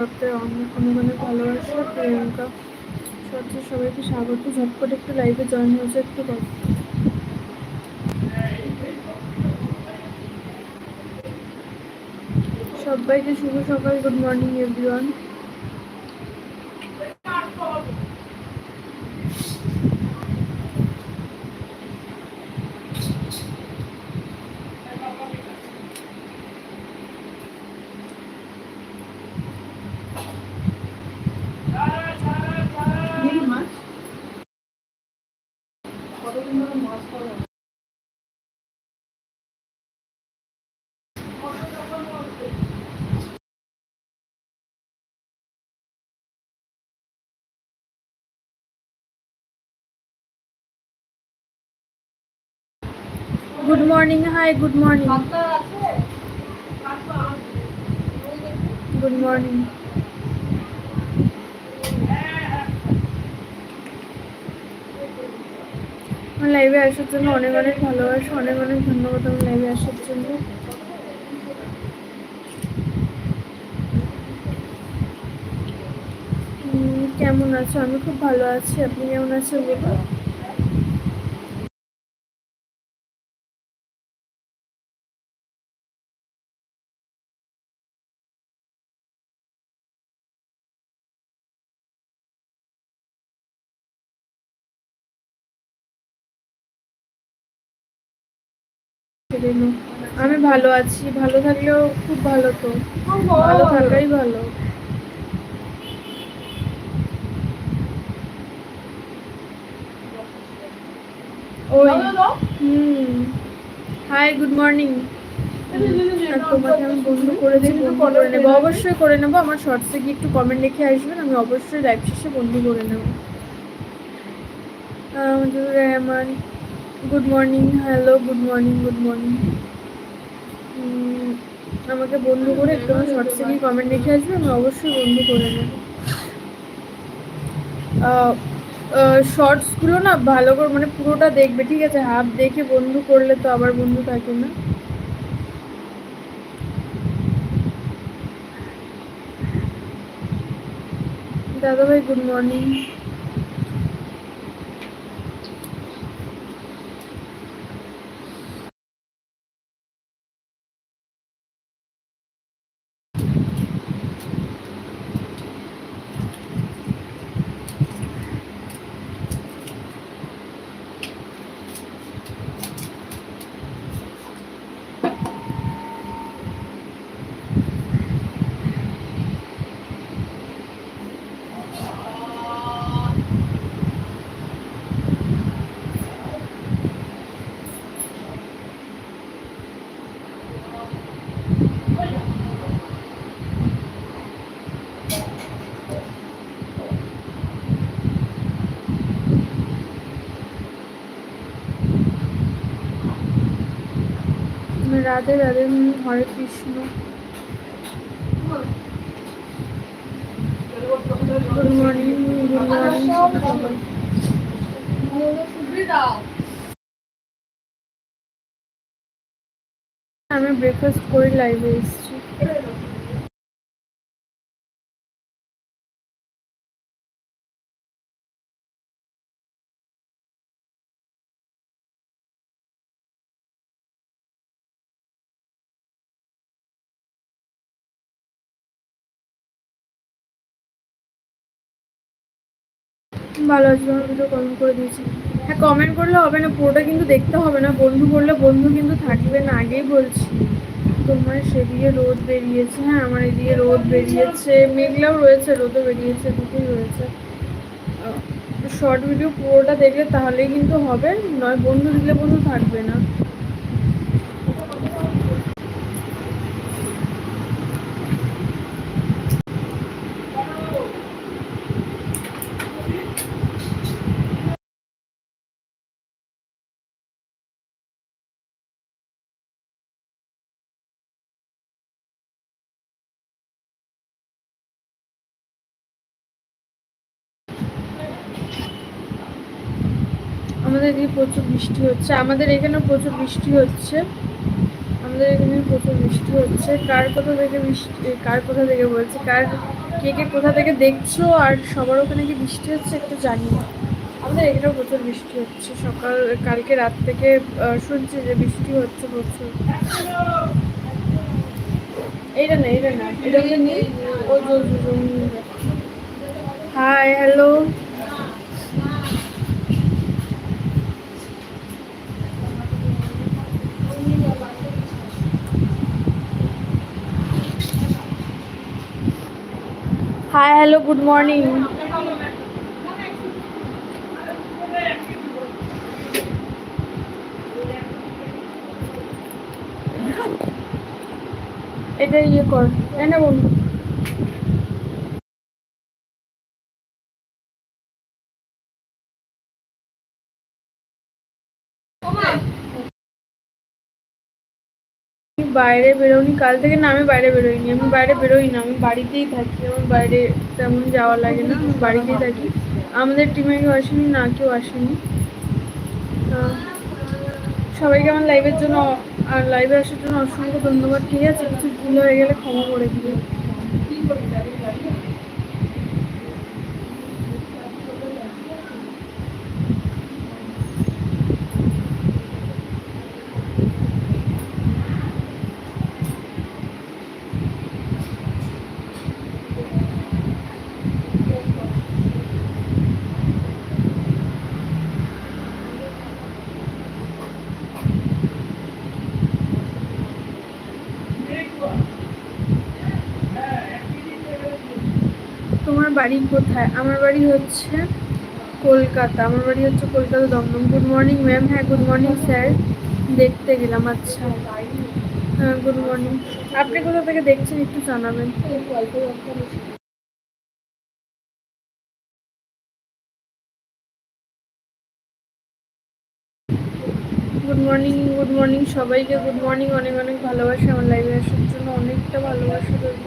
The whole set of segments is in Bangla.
অনেক অনেক অনেক ভালোবাসা, প্রিয়াঙ্কা সত্যি সবাইকে স্বাগত। ঝটপট একটু লাইভে জয়েন হয়েছে, একটু কথা। সবাইকে শুভ সকাল good morning everyone good morning hi good morning good morning আমার লাইভে আসার জন্য অনেক অনেক ভালোবাসা অনেক অনেক ধন্যবাদ আমার লাইভে আসার জন্য। কেমন আছো? আমি খুব ভালো আছি। আপনি কেমন আছেন বলুন সেদিনও। আমি ভালো আছি। ভালো থাকলেও খুব ভালো তো। ভালো থাকাই ভালো। ওই হুম। হাই গুড মর্নিং তোমাকে আমি বন্ধু করে নেব। অবশ্যই করে নেব। আমার শর্টসে গিয়ে একটু কমেন্ট লিখে আসবেন। আমি অবশ্যই লাইভ শেষে বন্ধু করে নেব। Rahman good morning hello good morning good morning আমাকে বন্ধু করে একটু আমার শর্টসে কমেন্ট লিখে আসবে আমি অবশ্যই বন্ধু করে নেব। শর্টসগুলো না ভালো করে মানে পুরোটা দেখবে, ঠিক আছে? হাফ দেখে বন্ধু করলে তো আবার বন্ধু থাকে না। দাদা ভাই good morning Radhe Radhe Hare Krishna. Good morning আমি ব্রেকফাস্ট করে লাইভে এসেছি। ভালো আছে, তোমার ভিডিও কমেন্ট করে দিয়েছি। হ্যাঁ কমেন্ট করলে হবে না, পুরোটা কিন্তু দেখতে হবে না। বন্ধু করলে বন্ধু কিন্তু থাকবে না, আগেই বলছি। তোমার সেদিকে রোদ বেরিয়েছে হ্যাঁ আমার এদিকে রোদ বেরিয়েছে। মেঘলাও রয়েছে, রোদও বেরিয়েছে, দুটোই রয়েছে। শর্ট ভিডিও পুরোটা দেখলে তাহলেই কিন্তু হবে, নয় বন্ধু দিলে বন্ধু থাকবে না। আমাদের এদিকে প্রচুর বৃষ্টি হচ্ছে। আমাদের এখানে প্রচুর বৃষ্টি হচ্ছে। আমাদের এখানে প্রচুর বৃষ্টি হচ্ছে। কার কোথা থেকে বৃষ্টি কার কোথা থেকে বলছে? কার কে কে কোথা থেকে দেখছ? আর সবার ওখানে কি বৃষ্টি হচ্ছে একটু জানি না। আমাদের এখানেও প্রচুর বৃষ্টি হচ্ছে। সকাল কালকে রাত থেকে শুনছি যে বৃষ্টি হচ্ছে প্রচুর। এইটা না এইটা না। এটা নেই ও hi hello hi hello good morning এটা ইয়ে কর এনে বন্ধু। বাইরে বেরোনি কাল থেকে না আমি বাইরে বেরোইনি, আমি বাইরে বেরোই না আমি বাড়িতেই থাকি, আমার বাইরে তেমন যাওয়া লাগে না, আমি বাড়িতেই থাকি। আমাদের টিমে কেউ আসেনি? না, কেউ আসেনি। সবাইকে আমার লাইভের জন্য, আর লাইভে আসার জন্য অসংখ্য ধন্যবাদ। ঠিক আছে, কিছু ভুল হয়ে গেলে ক্ষমা করে দিবে তোমার বাড়ি কোথায়? আমার বাড়ি হচ্ছে কলকাতা। আমার বাড়ি হচ্ছে Kolkata Dum Dum. Good morning ma'am হ্যাঁ গুড মর্নিং স্যার দেখতে গেলাম আচ্ছা। হ্যাঁ গুড মর্নিং আপনি কোথা থেকে দেখছেন একটু জানাবেন। গুড মর্নিং গুড মর্নিং সবাইকে। গুড মর্নিং অনেক অনেক ভালোবাসা। আমার লাইভে আসার জন্য অনেকটা ভালোবাসা রইল।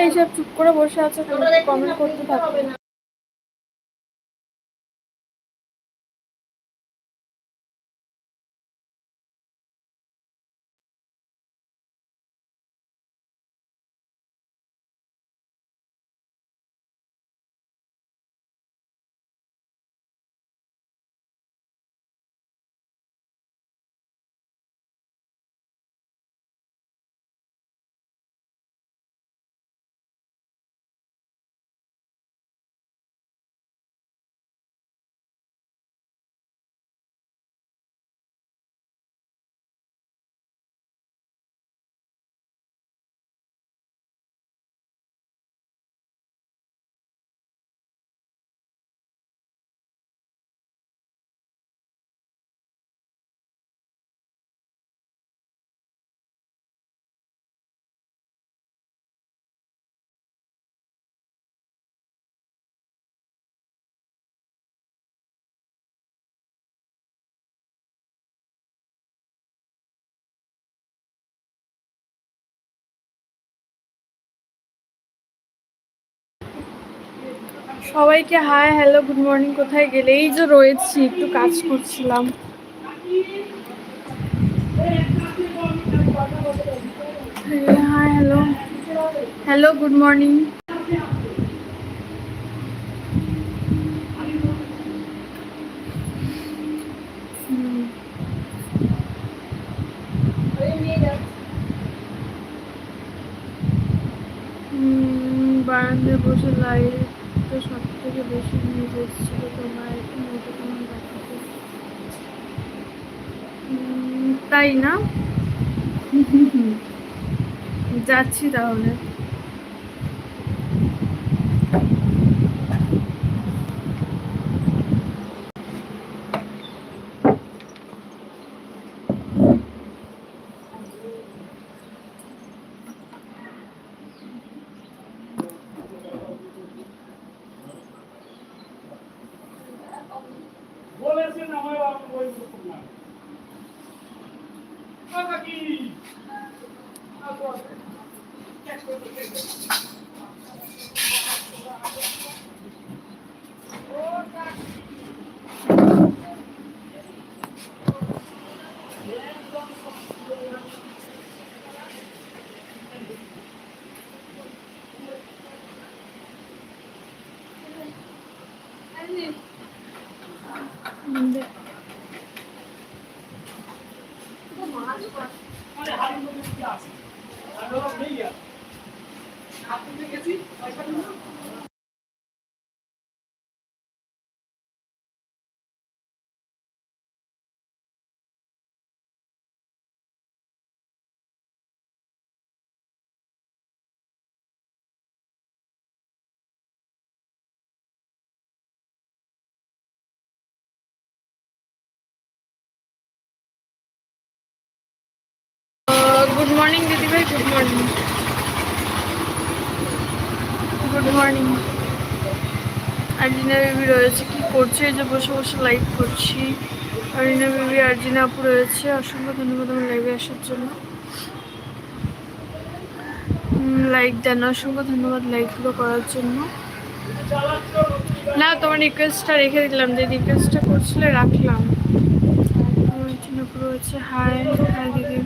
এইসব চুপ করে বসে আছে কমেন্ট করতে থাকবে সবাইকে হাই, হ্যালো, গুড মর্নিং, কোথায় গেলে? এই যে রয়েছি, একটু কাজ করছিলাম। Hello hello, good morning. বারান্দায় বসে সব থেকে বেশি নিয়ে এসেছিল তোমার তাই না? যাচ্ছি তাহলে বলেছেন আমার বাবা বই করতে না কাকা কি আসো, আসো। এক করে দেখে দে। আরে হাড়ির মধ্যে কি আছে? আর নেই আপনি গেছি, পয়সা দিল না। গুড মর্নিং দিদিভাই good morning good morning Arjina baby রয়েছে, কি করছে? যে বসে বসে লাইভ করছি। আর্জিনা বেবি আর্জিনা আপু রয়েছে। অসংখ্য ধন্যবাদ আমার লাইভে আসার জন্য। লাইক দেন, অসংখ্য ধন্যবাদ লাইকগুলো করার জন্য। না, তোমার রিকোয়েস্টটা রেখে দিলাম, যে রিকোয়েস্টটা করছিলে, রাখলাম। পুরো হচ্ছে হাই হাই দিদি।